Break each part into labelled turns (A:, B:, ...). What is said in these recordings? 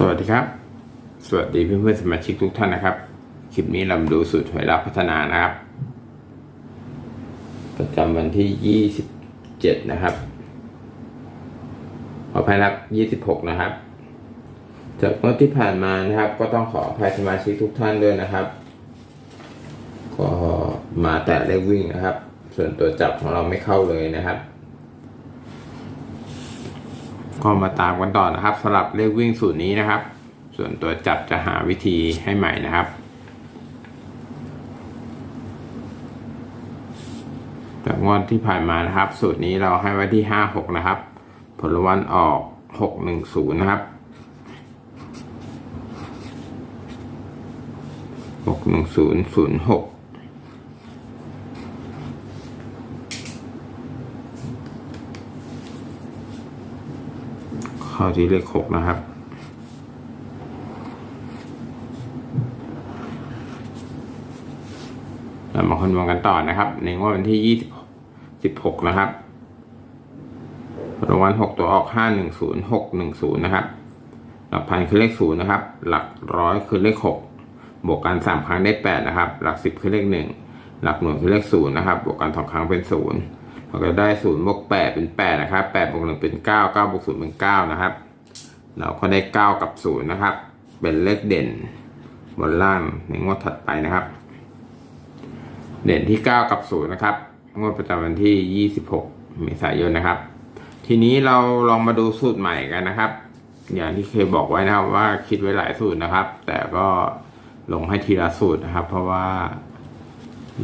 A: สวัสดีครับ สวัสดีเพื่อนเพื่อนสมาชิกทุกท่านนะครับ คลิปนี้เราดูสูตรหวยลับพัฒนานะครับ ประจำวันที่ 27 นะครับ ขออภัยครับ26 นะครับ จากเมื่อที่ผ่านมานะครับ ก็ต้องขออภัยสมาชิกทุกท่านด้วยนะครับ ก็มาแต่เลขวิ่งนะครับ ส่วนตัวจับของเราไม่เข้าเลยนะครับ ก็มาตามกันต่อนะครับสำหรับเลขวิ่งสูตรนี้นะครับ ส่วนตัวจับจะหาวิธีให้ใหม่นะครับจากงวดที่ผ่านมานะครับ สูตรนี้เราให้ไว้ที่ห้าหกนะครับ ผลวันออกหกหนึ่งศูนย์นะครับหกหนึ่งศูนย์ศูนย์หก เข้าที่เลขหกนะครับ เรามาคำนวณกันต่อนะครับ ในงวดวันที่ยี่สิบหกนะครับรางวัลหกตัวออกห้าหนึ่งศูนย์หกหนึ่งศูนย์นะครับ หลักพันคือเลขศูนย์นะครับ หลักร้อยคือเลขหกบวกกันสามครั้งได้แปดนะครับ หลักสิบคือเลขหนึ่งหลักหน่วยคือเลขศูนย์นะครับ บวกกันสองครั้งเป็นศูนย์ เราก็ได้ศูนย์บวกแปดเป็นแปดนะครับแปดบวกหนึ่งเป็นเก้าเก้าบวกศูนย์เป็นเก้านะครับ เราก็ได้เก้ากับศูนย์นะครับ เป็นเลขเด่นบนล่างในงวดถัดไปนะครับ เด่นที่เก้ากับศูนย์นะครับ งวดประจำวันที่ยี่สิบหกเมษายนนะครับ ทีนี้เราลองมาดูสูตรใหม่กันนะครับ อย่างที่เคยบอกไว้นะครับว่าคิดไว้หลายสูตรนะครับ แต่ก็ลงให้ทีละสูตรนะครับ เพราะว่า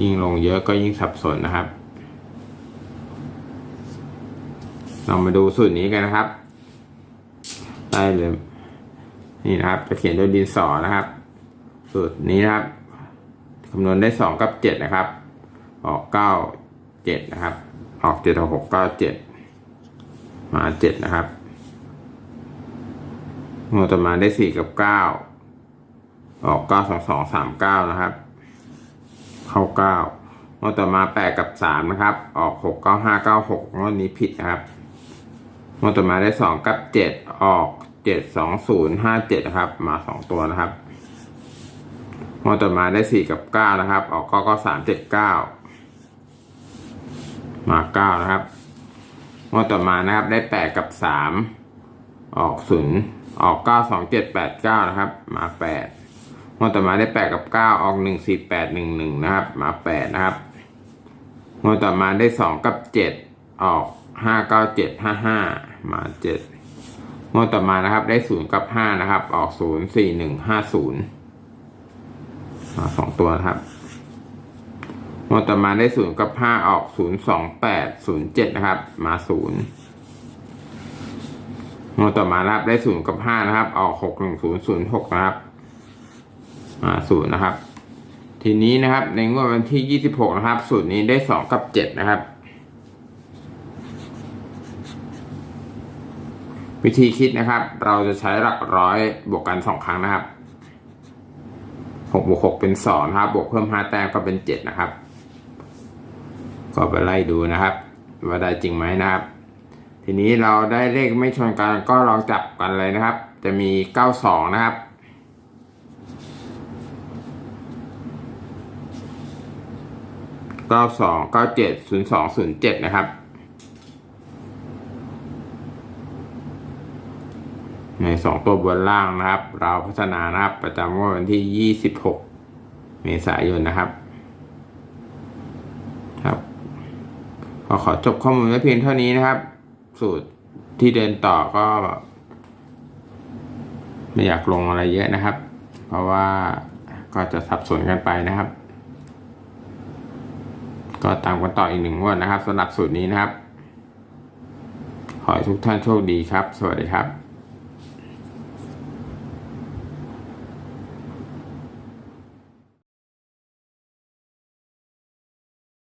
A: ยิ่งลงเยอะก็ยิ่งสับสนนะครับ เรามาดูสูตรนี้กันนะครับ ได้เลย นี่นะครับ จะเขียนด้วยดินสอนะครับ สูตรนี้นะครับคำนวณได้สองกับเจ็ดนะครับ ออกเก้าเจ็ดนะครับ ออกเจ็ดหกเก้าเจ็ดมาเจ็ดนะครับงวดต่อมาได้สี่กับเก้าออกเก้าสองสองสามเก้านะครับ เข้าเก้างวดต่อมาแปดกับสามนะครับ ออกหกเก้าห้าเก้าหกงวดนี้ผิดนะครับ งวดต่อมาได้สองกับเจ็ดออกเจ็ดสองศูนย์ห้าเจ็ดนะครับ มาสองตัวนะครับงวดต่อมาได้สี่กับเก้านะครับ ออกเก้าก้าสามเจ็ดเก้ามาเก้านะครับงวดต่อมานะครับได้แปดกับสามออกศูนย์ออกเก้าสองเจ็ดแปดเก้านะครับ มาแปดงวดต่อมาได้แปดกับเก้าออกหนึ่งสี่แปดหนึ่งหนึ่งนะครับ มาแปดนะครับงวดต่อมาได้สองกับเจ็ดออกห้าเก้าเจ็ดห้าห้า มาเจ็ดงวดต่อมานะครับ ได้ศูนย์กับห้านะครับ ออกศูนย์สี่หนึ่งห้าศูนย์มาสองตัวนะครับงวดต่อมาได้ศูนย์กับห้าออกศูนย์สองแปดศูนย์เจ็ดนะครับ มาศูนย์งวดต่อมานะครับได้ศูนย์กับห้านะครับ ออกหกหนึ่งศูนย์ศูนย์หกนะครับ มาศูนย์นะครับ ทีนี้นะครับ ในงวดวันที่ยี่สิบหกนะครับ สูตรนี้ได้สองกับเจ็ดนะครับ วิธีคิดนะครับ เราจะใช้หลักร้อยบวกกันสองครั้งนะครับหกบวกหกเป็นสองนะครับ บวกเพิ่มห้าแต้มก็เป็นเจ็ดนะครับ ก็ไปไล่ดูนะครับว่าได้จริงไหมนะครับ ทีนี้เราได้เลขไม่ชนกันก็ลองจับกันเลยนะครับ จะมีเก้าสองนะครับเก้าสองเก้าเจ็ดศูนย์สองศูนย์เจ็ดนะครับ ในสองตัวบนล่างนะครับ เราพัฒนานะครับประจำงวดวันที่ยี่สิบหกเมษายนนะครับ ครับขอขอจบข้อมูลไว้เพียงเท่านี้นะครับ สูตรที่เดินต่อก็ ไม่อยากลงอะไรเยอะนะครับ เพราะว่าก็จะสับสนกันไปนะครับ ก็ตามกันต่ออีกหนึ่งงวดนะครับสำหรับสูตรนี้นะครับ ขอให้ทุกท่านโชคดีครับ สวัสดีครับ